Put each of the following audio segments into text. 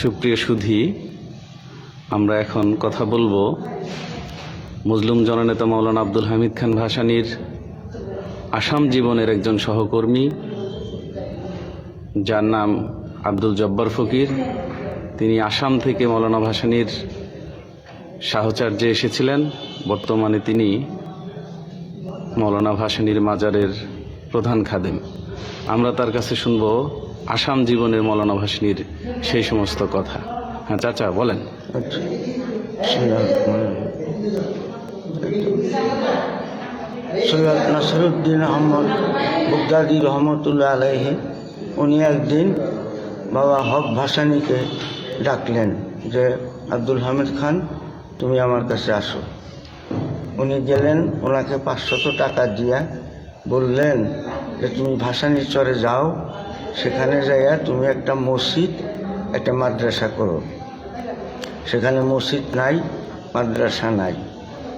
সুপ্রিয় সুধি, আমরা এখন কথা বলব মুসলিম জননেতা মৌলানা আব্দুল হামিদ খান ভাসানীর আসাম জীবনের একজন সহকর্মী, যার নাম আব্দুল জব্বার ফকির। তিনি আসাম থেকে মৌলানা ভাসানীর সাহচর্যে এসেছিলেন। বর্তমানে তিনি মৌলানা ভাসানীর মাজারের প্রধান খাদেম। আমরা তার কাছে শুনব আসাম জীবনের মৌলানা ভাসানীর সেই সমস্ত কথা। হ্যাঁ চাচা, বলেন। সৈয়দ নাসরুদ্দিন আহমদ বুগদাদি রহমতুল্লাহ আলাইহি, উনি একদিন বাবা হক ভাসানীকে ডাকলেন যে, আব্দুল হামিদ খান, তুমি আমার কাছে আসো। উনি গেলেন, ওনাকে পাঁচশত টাকা দিয়া বললেন যে, তুমি ভাসানির চরে যাও সেখানে যাইয়া তুমি একটা মসজিদ, একটা মাদ্রাসা করো। সেখানে মসজিদ নাই, মাদ্রাসা নাই।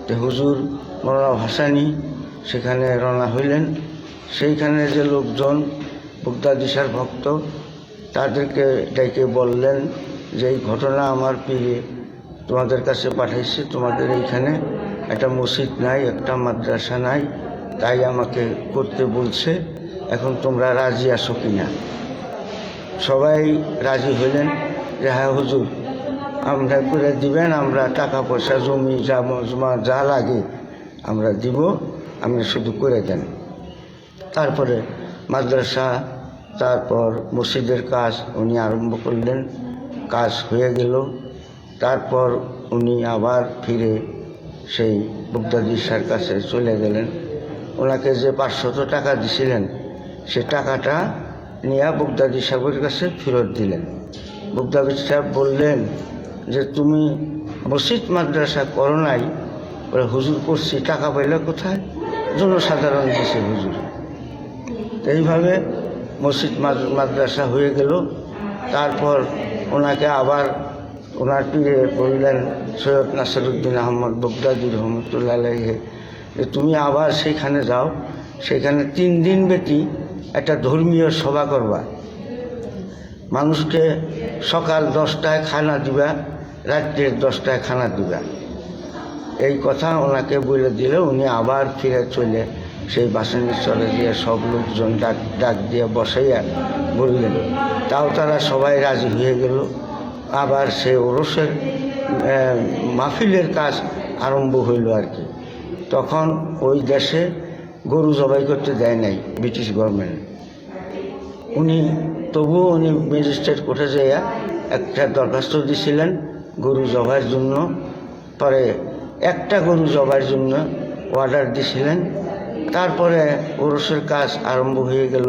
তো হুজুর মৌলানা ভাসানি সেখানে রওনা হইলেন। সেইখানে যে লোকজন বুগদাদিসার ভক্ত, তাদেরকে ডেকে বললেন যে, এই ঘটনা আমার পীরে তোমাদের কাছে পাঠাইছে, তোমাদের এইখানে একটা মসজিদ নাই, একটা মাদ্রাসা নাই, তাই আমাকে করতে বলছে। এখন তোমরা রাজি আসো কিনা? সবাই রাজি হইলেন? যে হ্যাঁ হুজুর, আমরা করে দিবেন, আমরা টাকা পয়সা, জমি, যা মজমা যা লাগে আমরা দিব, আপনি শুধু করে দেন। তারপরে মাদ্রাসা, তারপর মসজিদের কাজ, উনি আরম্ভ করলেন, কাজ হয়ে গেল। তারপর উনি আবার ফিরে সেই বুগদাদিসার কাছে চলে গেলেন। ওনাকে যে পাঁচশত টাকা দিছিলেন সে টাকাটা নিয়ে বুগদাদি সাহেবের কাছে ফেরত দিলেন। বুগদাদি সাহেব বললেন যে, তুমি মসজিদ মাদ্রাসা করো নাই? বলে, হুজুর করছি, টাকা পাইলে কোথায়? জনসাধারণ দিছে হুজুর। এইভাবে মসজিদ মাদ্রাসা হয়ে গেল। তারপর ওনাকে আবার ওনার পীরে বললেন সৈয়দ নাসরুদ্দিন আহমদ বগদাদি রহমতুল্লাহ যে, তুমি আবার সেইখানে যাও। সেখানে তিন দিন ব্যতী একটা ধর্মীয় সভা করবা। মানুষকে সকাল দশটায় খানা দিবা রাত্রের দশটায় খানা দিবা। এই কথা ওনাকে বলে দিলে উনি আবার ফিরে চলে সেই বাসনের চলে দিয়ে সব লোকজন ডাক ডাক দিয়ে বসাইয়া বললেন, তাও তারা সবাই রাজি হয়ে গেল। আবার সে ওরসের মাহফিলের কাজ আরম্ভ হইল আর কি। তখন ওই দেশে গরু জবাই করতে দেয় নাই ব্রিটিশ গভর্নমেন্ট উনি, তবুও উনি ম্যাজিস্ট্রেট কোর্টে যাইয়া একটা দরখাস্ত দিছিলেন গরু জবাইয়ের জন্য। পরে একটা গরু জবাইয়ের জন্য অর্ডার দিছিলেন। তারপরে ওরসের কাজ আরম্ভ হয়ে গেল,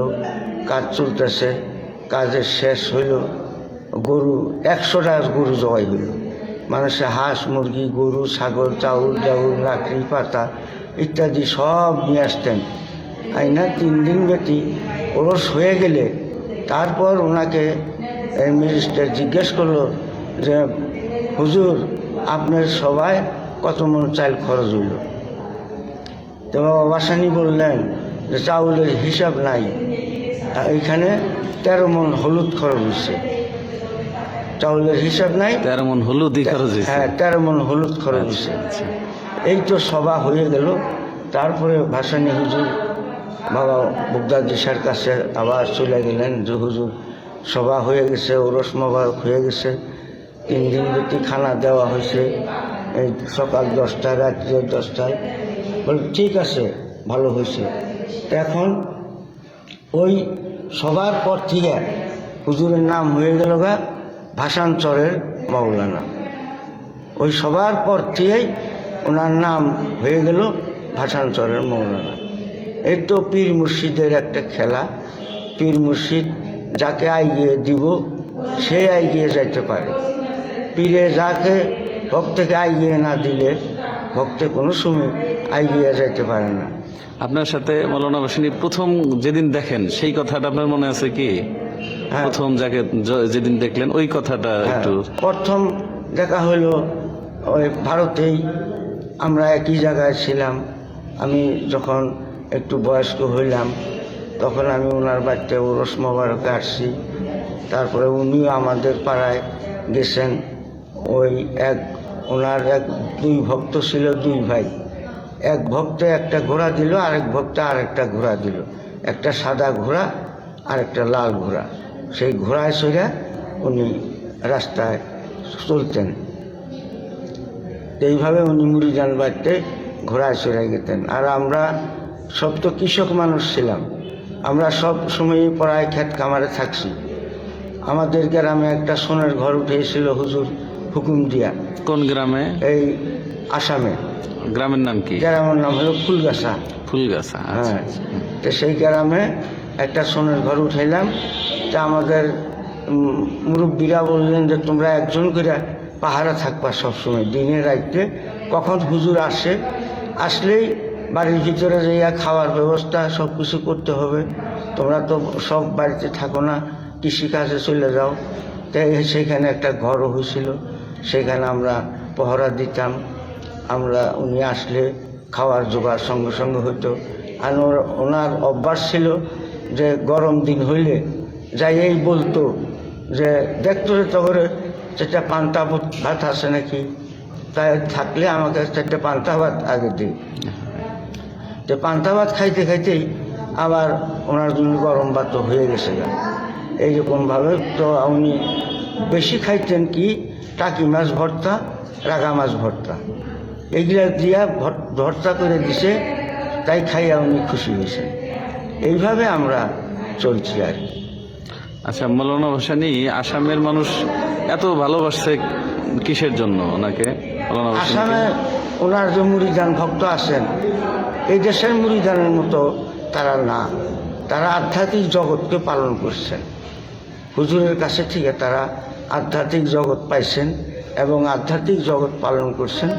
কাজ চলতেছে, কাজের শেষ হইল। গরু একশোটা গরু জবাই হইল। মানুষে হাঁস, মুরগি, গরু, ছাগল, চাউল, ডাউল লাকড়ি পাতা ইত্যাদি সব নিয়ে আসতেন। আইনা তিন দিন ব্যতী ওরস হয়ে গেলে তারপর ওনাকে মিনিস্টার জিজ্ঞেস করল যে হুজুর আপনার সবাই কত মন চাল খরচ হইল? তো বাবা বাসানি বললেন যে চাউলের হিসাব নাই। আর এইখানে তেরো মন হলুদ খরচ হয়েছে চাউলের হিসাব নাই। তেরো মন হলুদ খরচ হ্যাঁ তেরো মন হলুদ খরচ হয়েছে আচ্ছা। এই তো সভা হয়ে গেল। তারপরে ভাসানী হুজুর, বাবা বুগদাদিসার কাছে আবার চলে গেলেন যে, হুজুর, সভা হয়ে গেছে, ওরস মোবারক হয়ে গেছে। তিন দিন ব্যতী খানা দেওয়া হয়েছে। এই সকাল দশটায় রাত্রে দশটায়। বলে, ঠিক আছে, ভালো হয়েছে। এখন ওই সবার পর থেকে হুজুরের নাম হয়ে গেল গা ভাষাঞ্চরের মাওলানা। ওই সবার পর থেকেই ওনার নাম হয়ে গেল ভাষাঞ্চরের মৌলানা। এই তো পীর মুর্শিদের একটা খেলা। পীর মুর্শিদ যাকে আইগিয়ে দিব সে আইগিয়ে যাইতে পারে। পীরে যাকে ভক্তকে আইগিয়ে না দিলে ভক্তে কোনো সময় আইগিয়ে যাইতে পারে না। আপনার সাথে মৌলানা ভাসানী প্রথম যেদিন দেখেন সেই কথাটা আপনার মনে আছে কি? হ্যাঁ। প্রথম যাকে যেদিন দেখলেন ওই কথাটা হ্যাঁ, একটু প্রথম দেখা হলো ওই ভারতেই আমরা একই জায়গায় ছিলাম। আমি যখন একটু বয়স্ক হইলাম, তখন আমি ওনার বাড়িতে ওরস মোবারকে আসছি। তারপরে উনিও আমাদের পাড়ায় গেছেন। ওই এক, ওনার এক দুই ভক্ত ছিল দুই ভাই। এক ভক্তে একটা ঘোড়া দিল, আরেক ভক্ত আরেকটা ঘোড়া দিল। একটা সাদা ঘোড়া আর একটা লাল ঘোড়া। সেই ঘোড়ায় চড়ে উনি রাস্তায় চলতেন। তো এইভাবে উনি মুড়িজান বাড়িতে ঘোড়ায় চড়ে গেতেন। আর আমরা সব তো কৃষক মানুষ ছিলাম। আমরা সব সময় পড়ায় ক্ষেত কামারে থাকছি। আমাদের গ্রামে একটা সোনার ঘর উঠেছিল হুজুর হুকুম দিয়া। কোন গ্রামে? এই আসামে। গ্রামের নাম কি? গ্রামের নাম হলো ফুলগাছা। ফুলগাছা আচ্ছা হ্যাঁ তো সেই গ্রামে একটা সোনার ঘর উঠাইলাম। তা আমাদের মুরব্বীরা বললেন যে তোমরা একজন করে পাহারা থাকবা সবসময় দিনে রাইতে। কখন হুজুর আসে, আসলেই বাড়ির ভিতরে যাইয়া খাওয়ার ব্যবস্থা সব কিছু করতে হবে। তোমরা তো সব বাড়িতে থাকো না, কৃষিকাজে চলে যাও। তাই সেখানে একটা ঘরও হয়েছিল সেখানে আমরা পহরা দিতাম। আমরা, উনি আসলে খাওয়ার জোগাড় সঙ্গে সঙ্গে হতো আর ওনার অভ্যাস ছিল যে গরম দিন হইলে যাই এই বলতো যে, দেখতো যে তবে চারটা পান্তা ভাত- আছে নাকি? তাই থাকলে আমাকে চারটে পান্তা ভাত আগে দিই তো পান্তা ভাত খাইতে খাইতেই আবার ওনার জন্য গরম ভাত হয়ে গেছে। এইরকমভাবে তো উনি বেশি খাইতেন কি? টাকি মাছ ভর্তা, রাগা মাছ ভর্তা। এইগুলা দিয়া ভর- ভর্তা করে দিছে, তাই খাইয়া উনি খুশি হয়েছেন। এইভাবে আমরা চলছি আর কি। আচ্ছা মৌলানা ভাসানি আসামের মানুষ এত ভালোবাসছে কিসের জন্য ওনাকে? আসামে ওনার যে মুড়িদান ভক্ত আছেন এই দেশের মুড়িদানের মতো তারা না। তারা আধ্যাত্মিক জগৎকে পালন করছেন। হুজুরের কাছে থেকে তারা আধ্যাত্মিক জগৎ পাইছেন এবং আধ্যাত্মিক জগৎ পালন করছেন।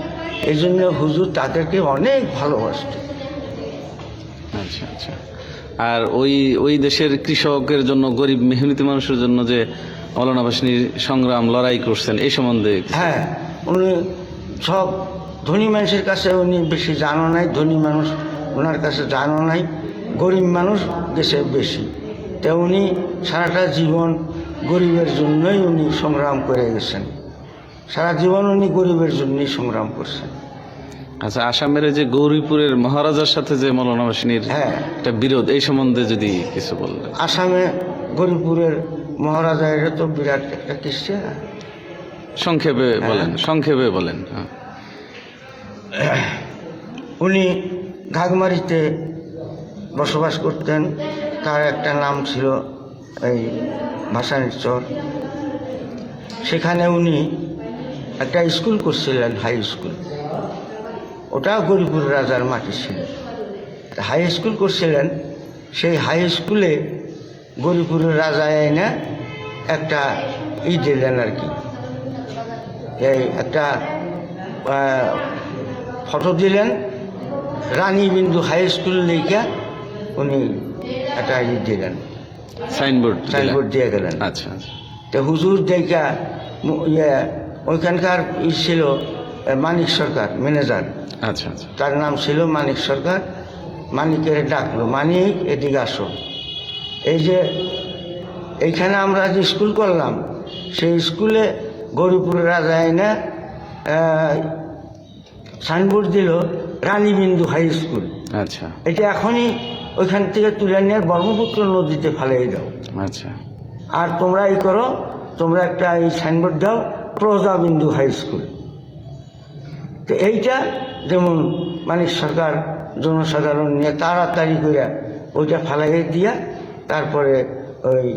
এই জন্য হুজুর তাদেরকে অনেক ভালোবাসত আচ্ছা আচ্ছা। আর ওই ওই দেশের কৃষকের জন্য, গরিব, মেহনতি মানুষের জন্য যে মৌলানা ভাসানির সংগ্রাম, লড়াই করছেন, এই সম্বন্ধে হ্যাঁ উনি সব ধনী মানুষের কাছে উনি বেশি জানো নাই, ধনী মানুষ ওনার কাছে জানো নাই, গরিব মানুষ দেশে বেশি। তো উনি সারাটা জীবন গরিবের জন্যই উনি সংগ্রাম করে গেছেন। সারা জীবন উনি গরিবের জন্যই সংগ্রাম করছেন। আচ্ছা আসামের যে গৌরীপুরের মহারাজার সাথে যে মৌলানা ভাসানির হ্যাঁ। একটা বিরোধ এই সম্বন্ধে যদি কিছু বললেন। আসামে গৌরীপুরের মহারাজা এটা তো বিরাট একটা কিস্সা সংক্ষেপে বলেন সংক্ষেপে বলেন হ্যাঁ। উনি ঘাগমারিতে বসবাস করতেন তার একটা নাম ছিল এই ভাসানির চর। সেখানে উনি একটা স্কুল করছিলেন হাই স্কুল। ওটা গরিপুর রাজার মাটি ছিল। হাই স্কুল করছিলেন সেই হাই স্কুলে গরিপুরের রাজা এনে একটা ই দিলেন আর কি। এই একটা ফটো দিলেন রানী বিন্দু হাই স্কুল লেখা উনি একটা ই দিলেন। সাইনবোর্ড সাইনবোর্ড দিয়ে গেলেন আচ্ছা আচ্ছা। তো হুজুর দেখা ইয়ে ওইখানকার ই ছিল মানিক সরকার ম্যানেজার। আচ্ছা আচ্ছা। তার নাম ছিল মানিক সরকার। মানিকের ডাকলো মানিক এদিকে আসো। এই যে এইখানে আমরা যে স্কুল করলাম সেই স্কুলে গৌরীপুরের রাজা এনে সাইনবোর্ড দিল রানীবিন্দু হাই স্কুল। আচ্ছা। এটা এখনই ওইখান থেকে তুলে নিয়ে ব্রহ্মপুত্র নদীতে ফেলে দাও। আচ্ছা। আর তোমরা এই করো তোমরা একটা এই সাইনবোর্ড দাও প্রজাবিন্দু হাই স্কুল। তো এইটা যেমন মানে সরকার জনসাধারণ নিয়ে তাড়াতাড়ি করে ওইটা ফালাই দিয়া তারপরে ওই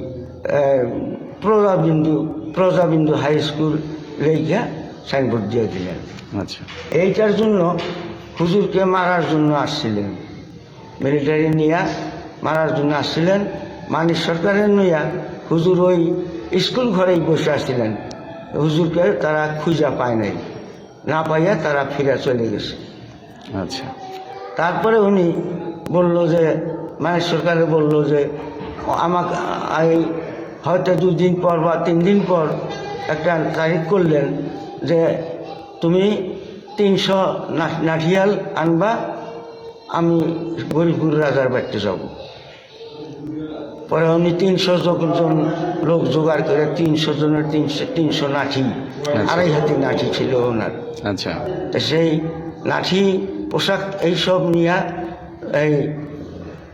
প্রজাবিন্দু প্রজাবিন্দু হাই স্কুল লেখা সাইনবোর্ড দিয়ে দিলেন। আচ্ছা। এইটার জন্য হুজুরকে মারার জন্য আসছিলেন। মিলিটারি নিয়া মারার জন্য আসছিলেন মানিক সরকারের নিয়া হুজুর ওই স্কুল ঘরেই বসে আসছিলেন। হুজুরকে তারা খুঁজা পায় নাই। না পাইয়া তারা ফিরে চলে গেছে। আচ্ছা। তারপরে উনি বলল যে মানিক সরকারে বলল যে আমাকে এই হয়তো দুদিন পর বা তিন দিন পর একটা তারিখ করলেন যে তুমি তিনশো নাঠিয়াল আনবা আমি গরিবপুর রাজার বাড়িতে যাব। পরে উনি তিনশো জন লোক জোগাড় করে তিনশো জনের তিনশো তিনশো নাঠি আড়াই হাতি নাঠি ছিল ওনার। আচ্ছা। তা সেই লাঠি পোশাক এইসব নিয়ে এই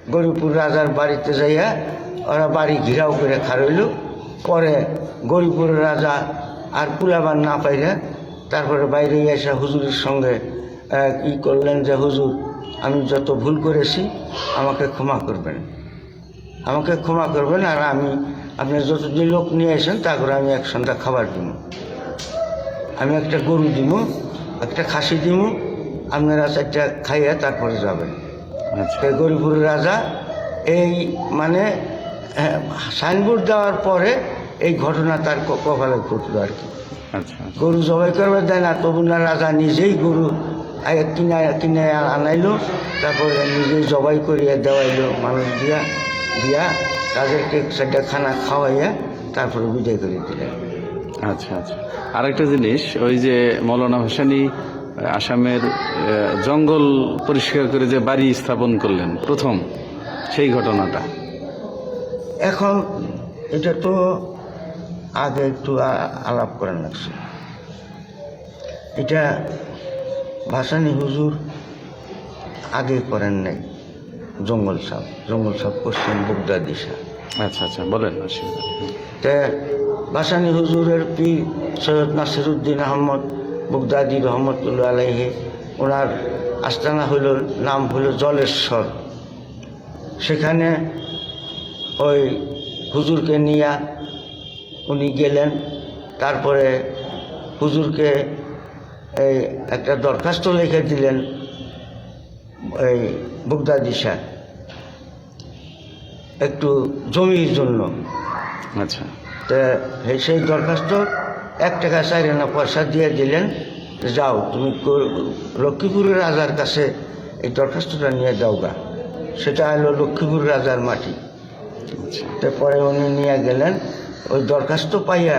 গরিবপুর রাজার বাড়িতে যাইয়া ওরা বাড়ি ঘিরাও করে খারইল পরে গরিবপুরের রাজা আর পুলাবার না পাইলে তারপরে বাইরে এসে হুজুরের সঙ্গে ই করলেন যে হুজুর আমি যত ভুল করেছি আমাকে ক্ষমা করবেন। আমাকে ক্ষমা করবেন আর আমি আপনি যত যে লোক নিয়ে আসেন তারপরে আমি এক সন্ধ্যা খাবার দিব। আমি একটা গরু দিব একটা খাসি দিব আপনারা চারটা খাইয়া তারপরে যাবেন। আচ্ছা। এই গরিপুরের রাজা এই মানে হ্যাঁ, সাইনবোর্ড দেওয়ার পরে এই ঘটনা তার কপালে ঘটলো আর কি। আচ্ছা গরু জবাই করবে দেয় না তবু না রাজা নিজেই গরু কিনে কিনে আনাইলো তারপরে নিজেই জবাই করিয়া দেওয়াইলো মানুষ দিয়া। দিয়া তাদেরকে সেটা খানা খাওয়াইয়া তারপরে বিদায় করে দিলেন। আচ্ছা আচ্ছা। আরেকটা জিনিস ওই যে মৌলানা হোসেনি আসামের জঙ্গল পরিষ্কার করে যে বাড়ি স্থাপন করলেন প্রথম সেই ঘটনাটা। এখন এটা তো আগে একটু আলাপ করার লাগছে। এটা ভাসানি হুজুর আগে করেন নাই। জঙ্গল সাপ জঙ্গল সাপ করছেন বুগদা দিশা। আচ্ছা আচ্ছা বলেন তে ভাসানি হুজুরের পি সৈয়দ নাসিরুদ্দিন আহমদ বুগদাদি রহমতুল্লাহ আলাইহে ওনার আস্তানা হইল নাম হইল জলেশ্বর। সেখানে ওই হুজুরকে নিয়ে উনি গেলেন তারপরে হুজুরকে এই একটা দরখাস্ত লিখে দিলেন এই বুগদাদি শাহ একটু জমির জন্য। আচ্ছা। তা সেই দরখাস্ত এক টাকা চাই না পয়সা দিয়ে দিলেন যাও তুমি লক্ষ্মীপুরের রাজার কাছে এই দরখাস্তটা নিয়ে যাও গা সেটা হলো লক্ষ্মীপুর রাজার মাটি। আচ্ছা। তারপরে উনি নিয়ে গেলেন ওই দরখাস্ত পাইয়া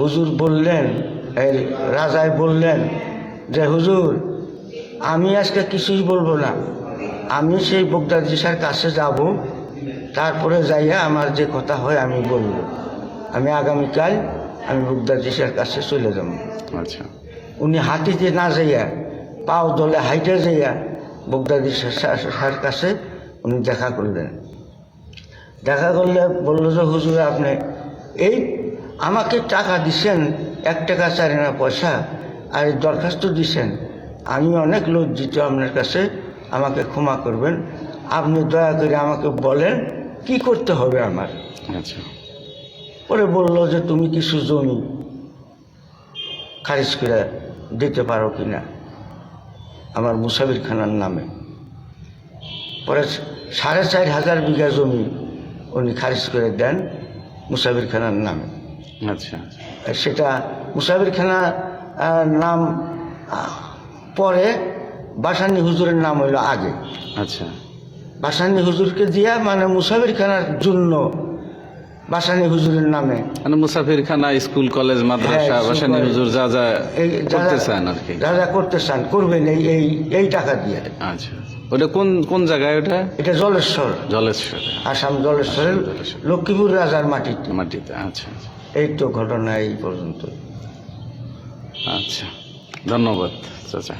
হুজুর বললেন এই রাজায় বললেন যে হুজুর আমি আজকে কিছুই বলব না। আমি সেই বগদাদিসার কাছে যাব তারপরে যাইয়া আমার যে কথা হয় আমি বলব। আমি আগামীকাল আমি বগদাদিসার কাছে চলে যাব। আচ্ছা। উনি হাতিতে না যাইয়া পাও দলে হাইটে যাইয়া বগদাদি সার কাছে উনি দেখা করলেন। দেখা করলে বলল যে হুজুর আপনি এই আমাকে টাকা দিছেন এক টাকা চারি না পয়সা আর এই দরখাস্ত দিছেন। আমি অনেক লজ্জিত আপনার কাছে আমাকে ক্ষমা করবেন আপনি দয়া করে আমাকে বলেন কি করতে হবে আমার? আচ্ছা। পরে বলল যে তুমি কিছু জমি খারিজ করে দিতে পারো কি না আমার মুসাফির খানার নামে। পরে সাড়ে চার হাজার বিঘা জমি উনি খারিজ করে দেন মুসাফির খানার নামে। আচ্ছা। আর সেটা মুসাফির খানা নাম পরে বাসানি হুজুরের নাম হইল আগে। আচ্ছা। বাসানি হুজুরকে দিয়া মানে মুসাফির খানার জন্য বাসানি হুজুরের নামে। মানে মুসাফির খানা স্কুল কলেজ মাদ্রাসা হ্যাঁ, বাসানি হুজুর যা যা করতে চান আর কি। যা যা করতে চান করবেন এই এই এই টাকা দিয়ে। আচ্ছা। ওটা কোন কোন জায়গায় ওটা? এটা জলেশ্বর। জলেশ্বরে আসাম জলেশ্বরের লক্ষ্মীপুর রাজার মাটিতে। মাটিতে আচ্ছা আচ্ছা। এই তো ঘটনা এই পর্যন্ত। আচ্ছা। ধন্যবাদ চাচা।